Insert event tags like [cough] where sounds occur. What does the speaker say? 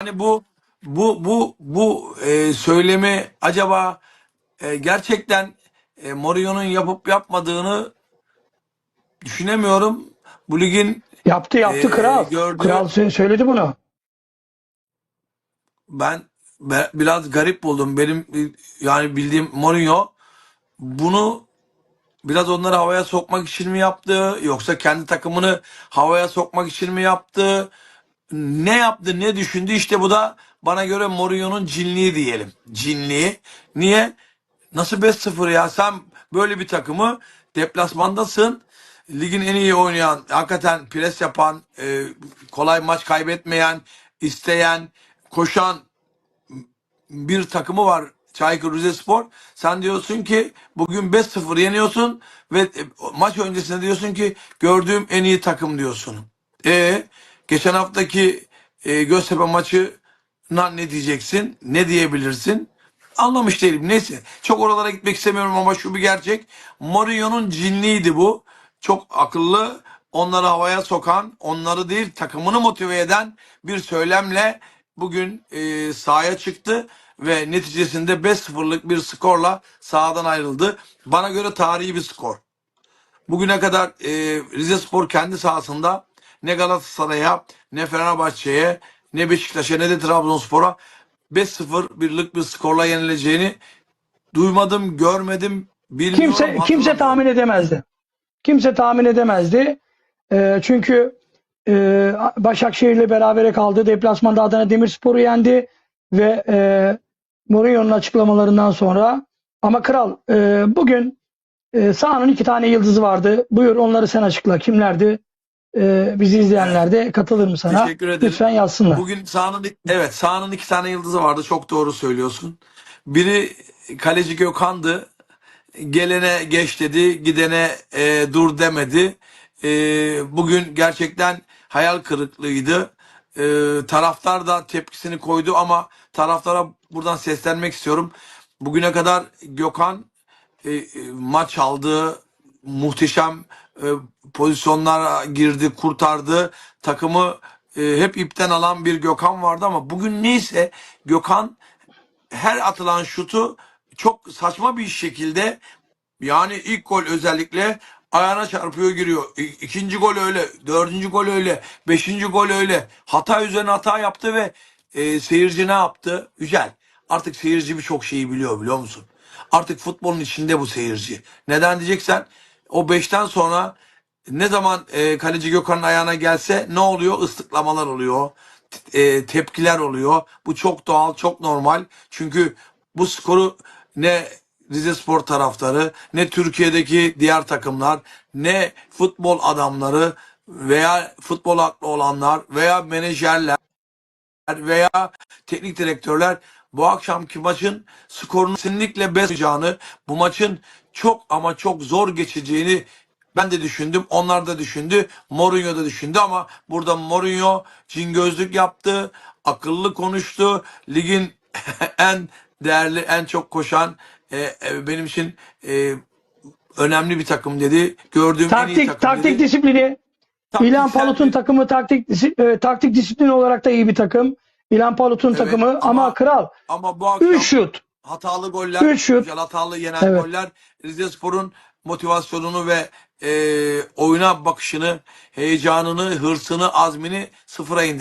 Hani bu bu bu bu e, söylemi acaba e, gerçekten e, Mourinho'nun yapıp yapmadığını düşünemiyorum. Bu ligin Yaptı yaptı Ee, kral. gördü- Kral sö- söyledi bunu. ben be- biraz garip buldum. Benim e, yani bildiğim Mourinho bunu biraz onları havaya sokmak için mi yaptı yoksa kendi takımını havaya sokmak için mi yaptı? Ne yaptı, ne düşündü? İşte bu da bana göre Mourinho'nun cinliği diyelim. Cinliği. Niye? Nasıl 5-0 ya? Sen böyle bir takımı deplasmandasın. Ligin en iyi oynayan, hakikaten pres yapan, e, kolay maç kaybetmeyen, isteyen, koşan bir takımı var Çaykur Rizespor. Sen diyorsun ki bugün 5-0 yeniyorsun ve e, maç öncesinde diyorsun ki gördüğüm en iyi takım diyorsun. E geçen haftaki e, Göztepe maçına ne diyeceksin? Ne diyebilirsin? Anlamış değilim. Neyse. Çok oralara gitmek istemiyorum ama şu bir gerçek. Mourinho'nun cinliydi bu. Çok akıllı, onları havaya sokan, onları değil takımını motive eden bir söylemle bugün e, sahaya çıktı ve neticesinde 5-0'lık bir skorla sahadan ayrıldı. Bana göre tarihi bir skor. Bugüne kadar e, Rize Spor kendi sahasında ne Galatasaray'a, ne Fenerbahçe'ye, ne Beşiktaş'a, ne de Trabzonspor'a 5-0 birlik bir skorla yenileceğini duymadım, görmedim, bilmiyorum. Kimse kimse tahmin edemezdi. Kimse tahmin edemezdi. Ee, çünkü e, Başakşehir'le berabere kaldı. Deplasmanda Adana Demirspor'u yendi ve e, Mourinho'nun açıklamalarından sonra ama kral e, bugün e, sahanın iki tane yıldızı vardı. Buyur onları sen açıkla. Kimlerdi? E, bizi izleyenler de katılır mı sana? Teşekkür ederim. Lütfen yazsınlar. Bugün sahanın evet sahanın iki tane yıldızı vardı. Çok doğru söylüyorsun. Biri kaleci Gökhan'dı. Gelene geç dedi, gidene e, dur demedi. E, bugün gerçekten hayal kırıklığıydı. E, taraftar da tepkisini koydu ama taraftara buradan seslenmek istiyorum. Bugüne kadar Gökhan e, e, maç aldı, muhteşem e, pozisyonlara girdi, kurtardı. Takımı e, hep ipten alan bir Gökhan vardı ama bugün neyse Gökhan her atılan şutu çok saçma bir şekilde yani ilk gol özellikle ayağına çarpıyor giriyor. İkinci gol öyle, dördüncü gol öyle, beşinci gol öyle. Hata üzerine hata yaptı ve e, seyirci ne yaptı? Güzel. Artık seyirci birçok şeyi biliyor biliyor musun? Artık futbolun içinde bu seyirci. Neden diyeceksen o beşten sonra ne zaman e, kaleci Gökhan'ın ayağına gelse ne oluyor? Islıklamalar oluyor. e, tepkiler oluyor. Bu çok doğal, çok normal. Çünkü bu skoru ne Rize Spor taraftarı, ne Türkiye'deki diğer takımlar, ne futbol adamları veya futbol aklı olanlar veya menajerler veya teknik direktörler bu akşamki maçın skorunu kesinlikle besmeyeceğini, bu maçın çok ama çok zor geçeceğini ben de düşündüm. Onlar da düşündü. Mourinho da düşündü ama burada Mourinho cingözlük yaptı. Akıllı konuştu. Ligin [laughs] en değerli, en çok koşan e, e, benim için e, önemli bir takım dedi. Gördüğüm en iyi Taktik takım taktik dedi. disiplini İlhan Taktiksel Palut'un takımı taktik disi- e, taktik disiplini olarak da iyi bir takım. İlhan Palut'un Evet, takımı ama, ama kral ama bu akşam 3 şut. hatalı goller, Üç şut. güzel hatalı yenen Evet. goller Rizespor'un motivasyonunu ve e, oyuna bakışını, heyecanını, hırsını, azmini sıfıra indirdi.